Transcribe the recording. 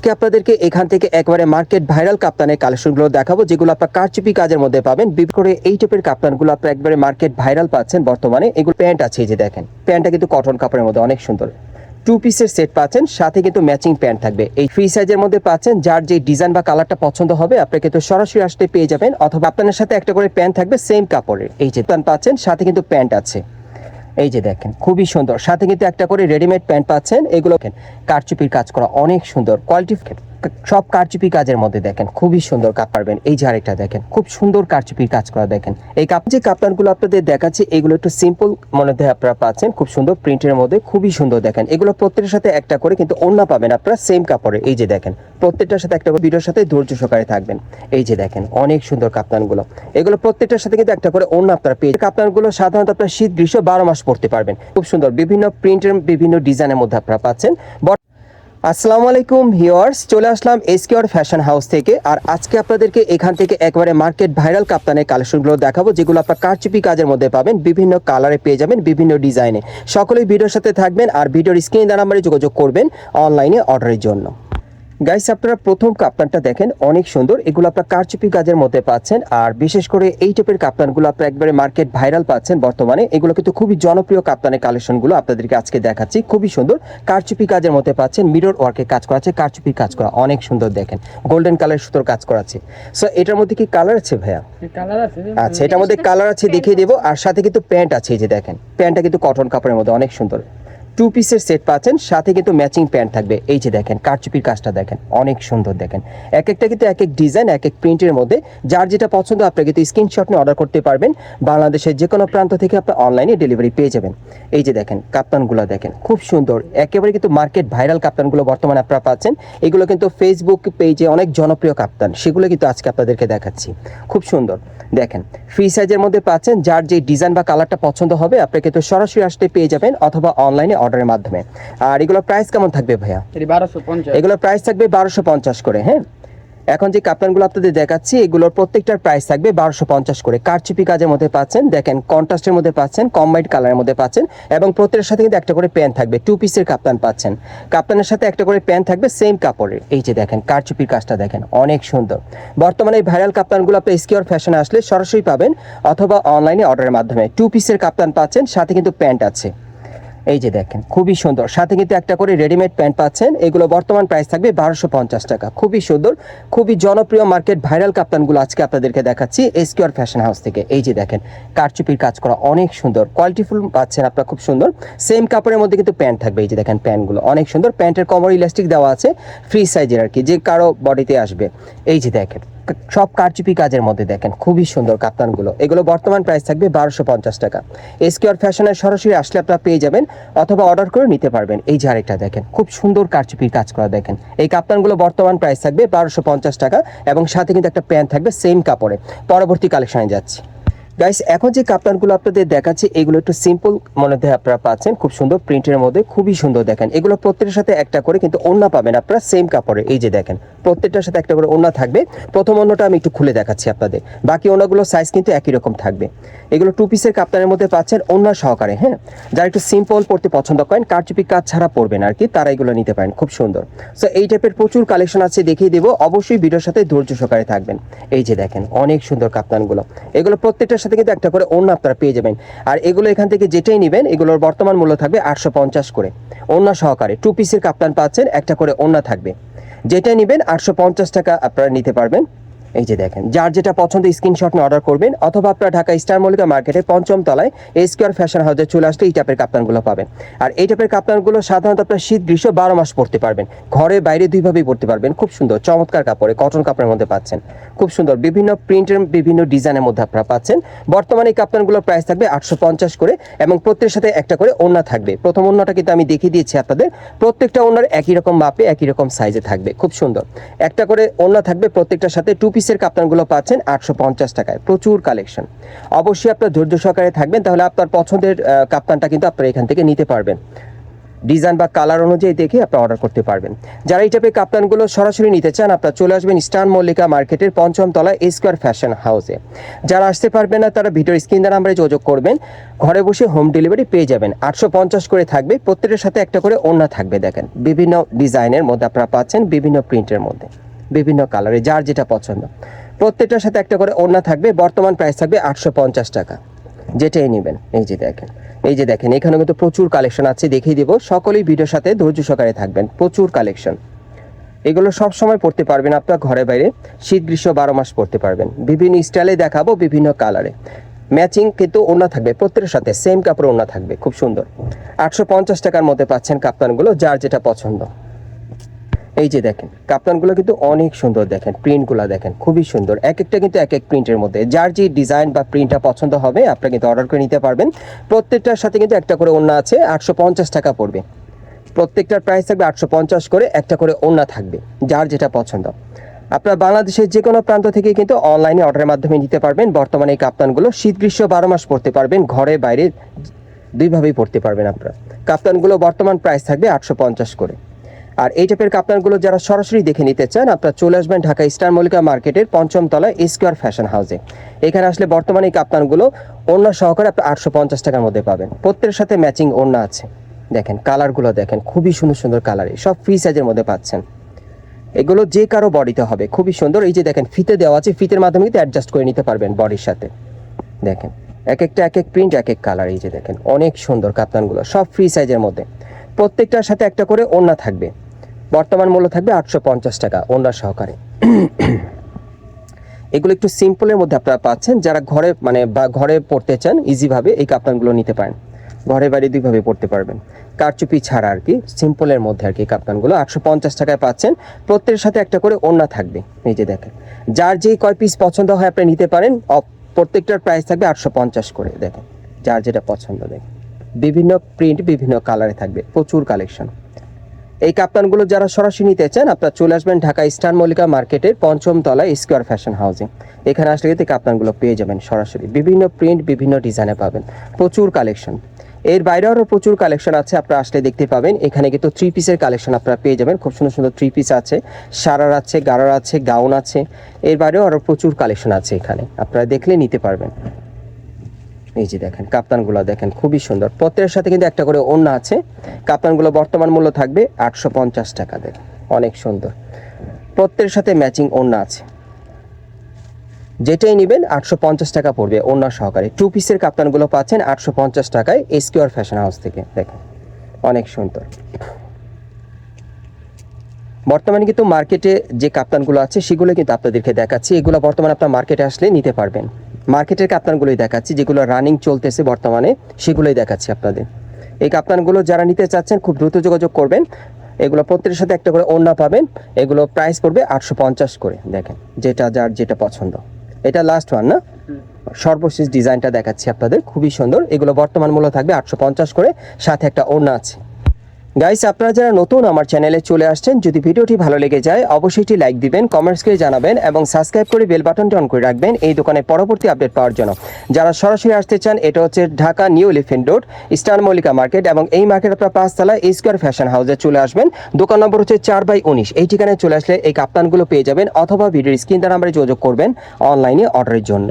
আজকে আপনাদেরকে এখান থেকে একবারে মার্কেট ভাইরাল কাপ্তানের কালেকশনগুলো দেখাবো, যেগুলো আপনার কারচুপি কাজের মধ্যে পাবেন। বিশেষ করে এই টাইপের কাপ্তানগুলো আপনার একবারে মার্কেট ভাইরাল পাচ্ছেন বর্তমানে। এগুলো প্যান্ট আছে, এই যে দেখেন। প্যান্টটা কিন্তু কটন কাপড়ের মধ্যে অনেক সুন্দর। টু পিসের সেট পাচ্ছেন, সাথে কিন্তু ম্যাচিং প্যান্ট থাকবে। এই ফ্রি সাইজের মধ্যে পাচ্ছেন, যার যে ডিজাইন বা কালারটা পছন্দ হবে আপনাকে তো সরাসরি আসতে পেয়ে যাবেন, অথবা আপনার সাথে একটা করে প্যান্ট থাকবে সেম কাপড়ের। এই যে পাচ্ছেন, সাথে কিন্তু প্যান্ট আছে। এই যে দেখেন, খুবই সুন্দর। সাথে কিন্তু একটা করে রেডিমেড প্যান্ট পাচ্ছেন। এগুলো কারচুপির কাজ করা অনেক সুন্দর। কোয়ালিটি সব কারচুপি কাজের মধ্যে দেখেন, খুবই সুন্দর কাপ পারবেন। এই যে আরেকটা দেখেন, খুব সুন্দর কারচুপির কাজ করা দেখেন। এই কাপ যে কাপ্তানগুলো আপনাদের দেখাচ্ছি, এগুলো একটু সিম্পল হয় আপনারা পাচ্ছেন, খুব সুন্দর প্রিন্টের মধ্যে, খুবই সুন্দর দেখেন। এগুলো প্রত্যেকটার সাথে একটা করে কিন্তু অন্য পাবেন আপনারা সেম কাপড়ে। এই যে দেখেন, প্রত্যেকটার সাথে একটা করে ভিডিওর সাথে ধৈর্য সহকারে থাকবেন। এই যে দেখেন, অনেক সুন্দর কাপ্তানগুলো এগুলো প্রত্যেকটার সাথে কিন্তু একটা করে অন্য আপনারা পেয়ে কাপ্তানগুলো সাধারণত আপনার শীত গ্রীষ্ম বারো মাস পড়তে পারবেন। খুব সুন্দর বিভিন্ন প্রিন্টের বিভিন্ন ডিজাইনের মধ্যে আপনারা পাচ্ছেন। আসসালামু আলাইকুম ভিউয়ার্স, চলে আসলাম এসকিউর ফ্যাশন হাউস থেকে। আর আজকে আপনাদেরকে এখান থেকে একবারে মার্কেট ভাইরাল কাপ্তানের কালেকশনগুলো দেখাবো, যেগুলো আপনার কারচুপি কাজের মধ্যে পাবেন, বিভিন্ন কালারে পেয়ে যাবেন, বিভিন্ন ডিজাইনে। সকলেই ভিডিওর সাথে থাকবেন আর ভিডিওর স্ক্রিন দ্বারা নাম্বারে যোগাযোগ করবেন অনলাইনে অর্ডারের জন্য। গাইস আপনারা প্রথম কাপ্তানটা দেখেন অনেক সুন্দর। এগুলো আপনার কারচুপি কাজের মধ্যে পাচ্ছেন। আর বিশেষ করে এই টাইপের কাপ্তানগুলো আপনার একবারে মার্কেট ভাইরাল পাচ্ছেন বর্তমানে। এগুলো কিন্তু খুবই জনপ্রিয় কাপ্তানের কালেকশনগুলো আপনাদেরকে আজকে দেখাচ্ছি। খুবই সুন্দর। কারচুপি কাজের মধ্যে পাচ্ছেন মিরর ওয়ার্কে কাজ করা আছে কারচুপি কাজ করা অনেক সুন্দর দেখেন। গোল্ডেন কালার সুতোর কাজ করা আছে সো এটার মধ্যে কি কালার আছে ভাইয়া? কালার আছে আচ্ছা এটার মধ্যে কালার আছে দেখিয়ে দেবো। আর সাথে কিন্তু প্যান্ট আছে এই যে দেখেন। প্যান্টটা কিন্তু কটন কাপড়ের মধ্যে অনেক সুন্দর। টু পিসের সেট পাচ্ছেন, সাথে কিন্তু ম্যাচিং প্যান্ট থাকবে। এই যে দেখেন, কারচুপির কাজটা দেখেন, অনেক সুন্দর দেখেন। এক একটা কিন্তু এক এক ডিজাইন এক এক প্রিন্টের মধ্যে। যার যেটা পছন্দ, আপনি কিন্তু স্ক্রিনশট নিয়ে অর্ডার করতে পারবেন। বাংলাদেশের যে কোনো প্রান্ত থেকে আপনি অনলাইনে ডেলিভারি পেয়ে যাবেন। এই যে দেখেন, কাপ্তানগুলো দেখেন, খুব সুন্দর। একেবারে কিন্তু মার্কেট ভাইরাল কাপ্তানগুলো বর্তমানে আপনারা পাচ্ছেন। এগুলো কিন্তু ফেসবুক পেজে অনেক জনপ্রিয় কাপ্তান। সেগুলো কিন্তু আজকে আপনাদেরকে দেখাচ্ছি। খুব সুন্দর। দেখেন ফ্রি সাইজের মধ্যে পাচ্ছেন যার যে ডিজাইন বা কালারটা পছন্দ হবে আপনাকে তো সরাসরি আসতে পেয়ে যাবেন অথবা অনলাইনে অর্ডারের মাধ্যমে। আর এগুলোর প্রাইস কেমন থাকবে ভাইয়া? এগুলোর প্রাইস থাকবে বারোশো পঞ্চাশ করে হ্যাঁ? এখন যে কাপ্তানগুলো আপনাদের দেখাচ্ছি, এগুলোর প্রত্যেকটার প্রাইস থাকবে বারোশো পঞ্চাশ করে। কারচুপি কাজের মধ্যে পাচ্ছেন, দেখেন কন্ট্রাস্টের মধ্যে পাচ্ছেন কম্বাইন্ড কালারের মধ্যে পাচ্ছেন, এবং প্রত্যেকের সাথে কিন্তু একটা করে প্যান্ট থাকবে। টু পিসের কাপ্তান পাচ্ছেন। কাপ্তানের সাথে একটা করে প্যান্ট থাকবে সেম কাপড়ের। এই যে দেখেন, কারচুপির কাজটা দেখেন, অনেক সুন্দর। বর্তমানে এই ভাইরাল কাপ্তানগুলো আপনি স্কিওর ফ্যাশনে আসলে সরাসরি পাবেন, অথবা অনলাইনে অর্ডারের মাধ্যমে। টু পিসের কাপ্তান পাচ্ছেন, সাথে কিন্তু প্যান্ট আছে। এই যে দেখেন, খুবই সুন্দর। সাথে কিন্তু একটা করে রেডিমেড প্যান্ট পাচ্ছেন। এগুলো বর্তমান প্রাইস থাকবে বারোশো পঞ্চাশ টাকা। খুবই সুন্দর। খুবই জনপ্রিয় মার্কেট ভাইরাল কাপ্তানগুলো আজকে আপনাদেরকে দেখাচ্ছি এসকিউর ফ্যাশন হাউস থেকে। এই যে দেখেন, কারচুপির কাজ করা অনেক সুন্দর। কোয়ালিটিফুল পাচ্ছেন আপনার, খুব সুন্দর। সেম কাপড়ের মধ্যে কিন্তু প্যান্ট থাকবে। এই যে দেখেন প্যান্টগুলো অনেক সুন্দর। প্যান্টের কমর ইলাস্টিক দেওয়া আছে ফ্রি সাইজের আর কি, যে কারও বডিতে আসবে। এই যে দেখেন সব কারচুপি কাজের মধ্যে দেখেন, খুবই সুন্দর কাপ্তানগুলো। এগুলো বর্তমান প্রাইস থাকবে বারোশো পঞ্চাশ টাকা। এসকিউর ফ্যাশনের সরাসরি আসলে আপনারা পেয়ে যাবেন অথবা অর্ডার করে নিতে পারবেন। এই যে আরেকটা দেখেন, খুব সুন্দর কারচুপির কাজ করা দেখেন। এই কাপ্তানগুলো বর্তমান প্রাইস থাকবে বারোশো পঞ্চাশ টাকা এবং সাথে কিন্তু একটা প্যান্ট থাকবে সেম কাপড়ে। পরবর্তী কালেকশনে যাচ্ছি। গাইস এখন যে কাপ্তানগুলো আপনাদের দেখাচ্ছি, এগুলো একটু সিম্পল মনে হয় আপনারা পাচ্ছেন। খুব সুন্দর প্রিন্টের মধ্যে, খুবই সুন্দর দেখেন। এগুলো প্রত্যেকের সাথে একটা করে কিন্তু ওন্না পাবেন আপনারা সেম কাপড়ে। এই যে দেখেন প্রত্যেকটার সাথে একটা করে ওন্না থাকবে। প্রথম অন্যটা আমি একটু খুলে দেখাচ্ছি আপনাদের। বাকি ওনাগুলোর সাইজ কিন্তু একই রকম থাকবে। এগুলো টু পিসের কাপ্তানের মধ্যে পাচ্ছেন ওন্না সহকারে হ্যাঁ? যারা একটু সিম্পল পড়তে পছন্দ করেন, কারচুপি কাজ ছাড়া পড়বেন আর কি তারা এগুলো নিতে পারেন, খুব সুন্দর। সো এই টাইপের প্রচুর কালেকশন আছে, দেখিয়ে দেবো। অবশ্যই ভিডিওর সাথে ধৈর্য সহকারে থাকবেন। এই যে দেখেন, অনেক সুন্দর কাপ্তানগুলো। এগুলো প্রত্যেকটার সাথে কিন্তু একটা করে অন্য আপনারা পেয়ে যাবেন। আর এগুলো এখান থেকে যেটাই নেবেন, এগুলোর বর্তমান মূল্য থাকবে আটশো পঞ্চাশ করে। অন্য সহকারে টু পিসের কাপ্তান পাচ্ছেন, একটা করে অন্য থাকবে। যেটাই নেবেন আটশো পঞ্চাশ টাকা আপনারা নিতে পারবেন। এই যে দেখেন, যার যেটা পছন্দ স্ক্রিনশট নিয়ে অর্ডার করবেন, অথবা আপনারা ঢাকা স্টার মল্লিকা মার্কেটে পঞ্চম তলায় এসকিউর ফ্যাশন হাউসে চলে আসলে এই টাইপের কাপ্তানগুলো পাবেন। আর এই টাইপের কাপ্তানগুলো সাধারণত আপনার শীত, গ্রীষ্ম বারো মাস পড়তে পারবেন। ঘরে বাইরে দুইভাবেই পড়তে পারবেন, খুব সুন্দর, চমৎকার কাপড়ে কটন কাপড়ের মধ্যে পাচ্ছেন। খুব সুন্দর, বিভিন্ন প্রিন্টের বিভিন্ন ডিজাইনের মধ্যে আপনারা পাচ্ছেন। বর্তমানে এই কাপ্তানগুলোর প্রাইস থাকবে আটশো পঞ্চাশ করে এবং প্রত্যেকের সাথে একটা করে ওড়না থাকবে। প্রথম ওড়নাটা কিন্তু আমি দেখিয়ে দিয়েছি আপনাদের, প্রত্যেকটা ওড়নার একই রকম মাপে, একই রকম সাইজে থাকবে। খুব সুন্দর। একটা করে ওড়না থাকবে প্রত্যেকটার সাথে টু পিসের কাপ্তানগুলো পাচ্ছেন আটশো পঞ্চাশ টাকায়। প্রচুর কালেকশন অবশ্যই আপনার ধৈর্য সহকারে থাকবেন, তাহলে আপনার পছন্দের কাপ্তানটা কিন্তু আপনারা এখান থেকে নিতে পারবেন। ডিজাইন বা কালার অনুযায়ী দেখে আপনি অর্ডার করতে পারবেন। যারা এই টাইপের কাপ্তানগুলো সরাসরি নিতে চান, আপনারা চলে আসবেন স্টার মল্লিকা মার্কেটের পঞ্চম তলা স্কোয়ার ফ্যাশন হাউসে যারা আসতে পারবেন না, তারা ভিডিওর স্ক্রিন নাম্বারে যোগাযোগ করবেন। ঘরে বসে হোম ডেলিভারি পেয়ে যাবেন। আটশো পঞ্চাশ করে থাকবে, প্রত্যেকের সাথে একটা করে ওড়না থাকবে, দেখেন। বিভিন্ন ডিজাইনের মধ্যে আপনারা পাচ্ছেন, বিভিন্ন প্রিন্টের মধ্যে। বিভিন্ন কালারে যার যেটা পছন্দ। প্রত্যেকটার সাথে একটা করে ওড়না থাকবে, বর্তমান প্রাইস থাকবে আটশো পঞ্চাশ টাকা। যেটাই নেবেন, এই যে দেখেন, এই যে দেখেন এখানে কিন্তু প্রচুর কালেকশন আছে, দেখিয়ে দিব। সকলেই ভিডিওর সাথে ধৈর্য সহকারে থাকবেন, প্রচুর কালেকশন এগুলো সব সময় পড়তে পারবেন আপনার ঘরে বাইরে, শীত, গ্রীষ্ম, বারো মাস পড়তে পারবেন। বিভিন্ন স্টাইলে দেখাবো, বিভিন্ন কালারে ম্যাচিং কিন্তু ওড়না থাকবে প্রত্যেকের সাথে সেম কাপড় ওড়না থাকবে, খুব সুন্দর। আটশো পঞ্চাশ টাকার মধ্যে পাচ্ছেন কাপ্তানগুলো, যার যেটা পছন্দ। এই যে দেখেন, কাপ্তানগুলো কিন্তু অনেক সুন্দর দেখেন প্রিন্টগুলো দেখেন, খুবই সুন্দর। এক একটা কিন্তু এক এক প্রিন্টের মধ্যে। যার যে ডিজাইন বা প্রিন্টটা পছন্দ হবে আপনারা কিন্তু অর্ডার করে নিতে পারবেন। প্রত্যেকটার সাথে কিন্তু একটা করে ওড়না আছে, আটশো পঞ্চাশ টাকা পড়বে। প্রত্যেকটার প্রাইস থাকবে আটশো পঞ্চাশ করে, একটা করে ওড়না থাকবে, যার যেটা পছন্দ। আপনারা বাংলাদেশের যে কোনো প্রান্ত থেকে কিন্তু অনলাইনে অর্ডারের মাধ্যমে নিতে পারবেন। বর্তমানে এই কাপ্তানগুলো শীত গ্রীষ্ম বারো মাস পড়তে পারবেন, ঘরে বাইরে দুইভাবেই পড়তে পারবেন আপনারা। কাপ্তানগুলো বর্তমান প্রাইস থাকবে আটশো পঞ্চাশ করে। আর এই টাইপের কাপ্তানগুলো যারা সরাসরি দেখে নিতে চান, আপনারা চলে আসবেন ঢাকা স্টার মল্লিকা মার্কেটের পঞ্চম তলায় স্কোয়ার ফ্যাশন হাউসে এখানে আসলে বর্তমানে এই কাপ্তানগুলো ওড়না সহকারে আপনি আটশো পঞ্চাশ টাকার মধ্যে পাবেন। প্রত্যেকের সাথে ম্যাচিং ওড়না আছে। দেখেন কালারগুলো দেখেন, খুবই সুন্দর সুন্দর কালারে সব ফ্রি সাইজের মধ্যে পাচ্ছেন। এগুলো যে কারও বডিতে হবে, খুবই সুন্দর। এই যে দেখেন, ফিতে দেওয়া আছে, ফিতের মাধ্যমে কিন্তু অ্যাডজাস্ট করে নিতে পারবেন বডির সাথে। দেখেন, এক একটা, এক এক প্রিন্ট এক এক কালার এই যে দেখেন, অনেক সুন্দর কাপ্তানগুলো সব ফ্রি সাইজের মধ্যে। প্রত্যেকটার সাথে একটা করে ওড়না থাকবে। বর্তমান মূল্য থাকবে আটশো পঞ্চাশ টাকা ওড়না সহকারে। এগুলো একটু সিম্পলের মধ্যে আপনারা পাচ্ছেন। যারা ঘরে মানে বা ঘরে পড়তে চান, ইজিভাবে এই কাপ্তানগুলো নিতে পারেন। ঘরে বাড়ি দুইভাবে পড়তে পারবেন। কারচুপি ছাড়া আর কি, সিম্পলের মধ্যে আর কি কাপ্তানগুলো আটশো পঞ্চাশ টাকায় পাচ্ছেন। প্রত্যেকের সাথে একটা করে ওড়না থাকবে। এই যে দেখেন, যার যেই কয় পিস পছন্দ হয় আপনি নিতে পারেন। প্রত্যেকটার প্রাইস থাকবে আটশো পঞ্চাশ করে, দেখেন। যার যেটা পছন্দ, দেখেন। বিভিন্ন প্রিন্ট বিভিন্ন কালারে থাকবে। প্রচুর কালেকশন এই কাপ্তানগুলো যারা সরাসরি নিতে চান, আপনারা চলে আসবেন ঢাকা স্টার মল্লিকা মার্কেটের পঞ্চম তলায় স্কোয়ার ফ্যাশন হাউসে এখানে আসলে কিন্তু কাপ্তানগুলো পেয়ে যাবেন সরাসরি। বিভিন্ন প্রিন্ট বিভিন্ন ডিজাইনে পাবেন। প্রচুর কালেকশন এর বাইরেও আরও প্রচুর কালেকশন আছে, আপনারা আসলে দেখতে পাবেন। এখানে কিন্তু থ্রি পিসের কালেকশন আপনারা পেয়ে যাবেন। খুব সুন্দর সুন্দর থ্রি পিস আছে। সারার আছে গারার আছে গাউন আছে। এর বাইরেও আরও প্রচুর কালেকশন আছে এখানে। আপনারা দেখলে নিতে পারবেন। এই যে দেখেন, কাপ্তানগুলো দেখেন, খুবই সুন্দর। প্রত্যেকের সাথে কিন্তু একটা করে ওড়না আছে। কাপ্তানগুলো বর্তমান মূল্য থাকবে আটশো পঞ্চাশ টাকা দেখেন অনেক সুন্দর। প্রত্যেকের সাথে ম্যাচিং ওড়না আছে। যেটাই নেবেন আটশো পঞ্চাশ টাকা পড়বে ওড়না সহকারে। টু পিসের কাপ্তানগুলো পাচ্ছেন আটশো পঞ্চাশ টাকায় এসকিউর ফ্যাশন হাউস থেকে। দেখেন, অনেক সুন্দর। বর্তমানে কিন্তু মার্কেটে যে কাপ্তানগুলো আছে, সেগুলো কিন্তু আপনাদেরকে দেখাচ্ছি। এগুলো বর্তমানে আপনার মার্কেটে আসলে নিতে পারবেন। মার্কেটের কাপ্তানগুলোই দেখাচ্ছি, যেগুলো রানিং চলতেছে বর্তমানে, সেগুলোই দেখাচ্ছি আপনাদের। এই কাপ্তানগুলো যারা নিতে চাচ্ছেন, খুব দ্রুত যোগাযোগ করবেন। এগুলো প্রত্যেকের সাথে একটা করে ওড়না পাবেন। এগুলো প্রাইস পড়বে আটশো পঞ্চাশ করে, দেখেন, যেটা যার যেটা পছন্দ। এটা লাস্ট ওয়ান না? সর্বশেষ ডিজাইনটা দেখাচ্ছি আপনাদের, খুবই সুন্দর। এগুলো বর্তমান মূল্য থাকবে আটশো পঞ্চাশ করে, সাথে একটা ওড়না আছে। গাইস আপনারা যারা নতুন আমার চ্যানেলে চলে আসছেন, যদি ভিডিওটি ভালো লেগে যায়, অবশ্যই একটি লাইক দিবেন কমেন্টস করে জানাবেন এবং সাবস্ক্রাইব করে বেল বাটনটি অন করে রাখবেন এই দোকানে পরবর্তী আপডেট পাওয়ার জন্য। যারা সরাসরি আসতে চান, এটা হচ্ছে Dhaka new elephant road star Mallika market এবং এই মার্কেট আপনার পাঁচতলা স্কোয়ার ফ্যাশন হাউসে চলে আসবেন। দোকান নম্বর হচ্ছে চার বাই উনিশ। এই ঠিকানায় চলে আসলে এই কাপ্তানগুলো পেয়ে যাবেন অথবা ভিডিওর স্ক্রিন দ্বারা আমরা যোগাযোগ করবেন অনলাইনে অর্ডারের জন্য।